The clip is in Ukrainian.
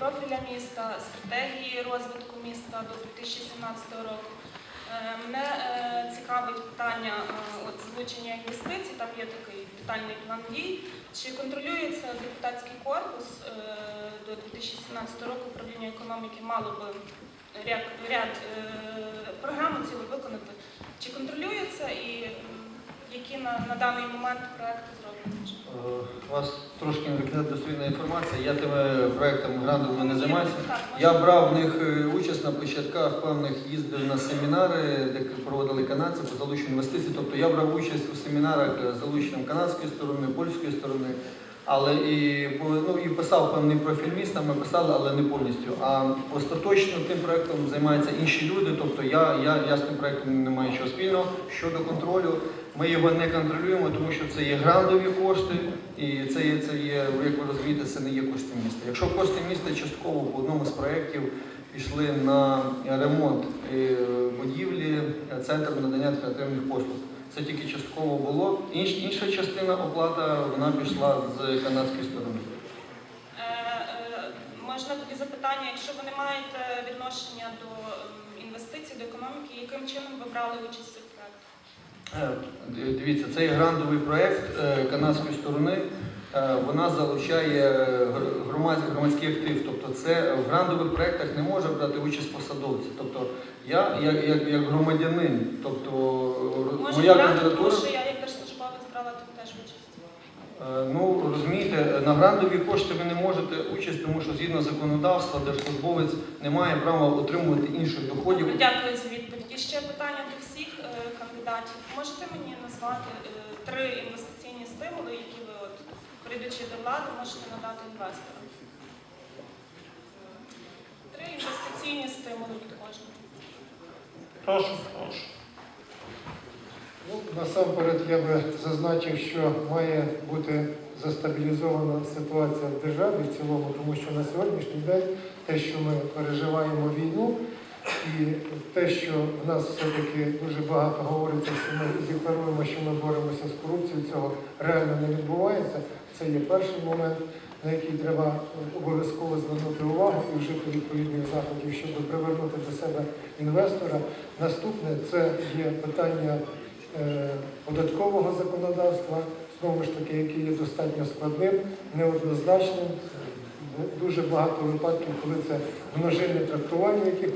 профіля міста, стратегії розвитку міста до 2017 року. Е, Мене е, цікавить питання е, от, залучення інвестицій, там є такий детальний план дій. Чи контролюється депутатський корпус до 2017 року управління економіки мало би ряд, ряд програму цілу виконати? Чи контролюється і які на, на даний момент проекти зроблені? Е, У вас трошки недостовірна інформація. Я тими проектами грантовими не займаюся. Я брав в них е, участь на початках певних їздив на семінари, де проводили канадці по залученню інвестицій. Тобто я брав участь у семінарах з залученням канадської сторони, польської сторони, але і, ну, і писав певний профіль міста, ми писали, але не повністю. А остаточно тим проектом займаються інші люди. Тобто я, я, я з тим проектом не маю нічого спільного. Щодо контролю, ми його не контролюємо, тому що це є грандові кошти, і це є, це є, як ви розумієте, це не є кошти міста. Якщо кошти міста частково по одному з проєктів пішли на ремонт е, будівлі, центру надання креативних послуг. Це тільки частково було. Інш, інша частина оплата вона пішла з канадської сторони. Е, е, Можна тоді запитання, якщо ви не маєте відношення до інвестицій, до економіки, яким чином ви брали участь в цих проєктах? Е, Дивіться, цей грантовий проєкт е, канадської сторони. Е, Вона залучає гр- громадський актив. Тобто, це в грантових проєктах не може брати участь посадовці. Тобто я як, як, як громадянин, тобто Може, моя грант, тому що я як держслужбовець брала тут теж участь. Е, Ну, розумієте, на грантові кошти ви не можете участь, тому що згідно законодавства держслужбовець не має права отримувати інших доходів. Добре, дякую за відповідь. І ще питання до всіх е, кандидатів. Можете мені назвати е, три інвестиційні стимули, прийдучи до влади, можете надати інвесторам? Три інвестиційні стимули від кожного. Прошу, прошу. Ну, насамперед я би зазначив, що має бути застабілізована ситуація в державі в цілому, тому що на сьогоднішній день те, що ми переживаємо війну, і те, що в нас все-таки дуже багато говориться, що ми декларуємо, що ми боремося з корупцією, цього реально не відбувається. Це є перший момент, на який треба обов'язково звернути увагу і вжити відповідних заходів, щоб привернути до себе інвестора. Наступне це є питання е, податкового законодавства, знову ж таки, яке є достатньо складним, неоднозначним. Дуже багато випадків, коли це множинне трактування, яких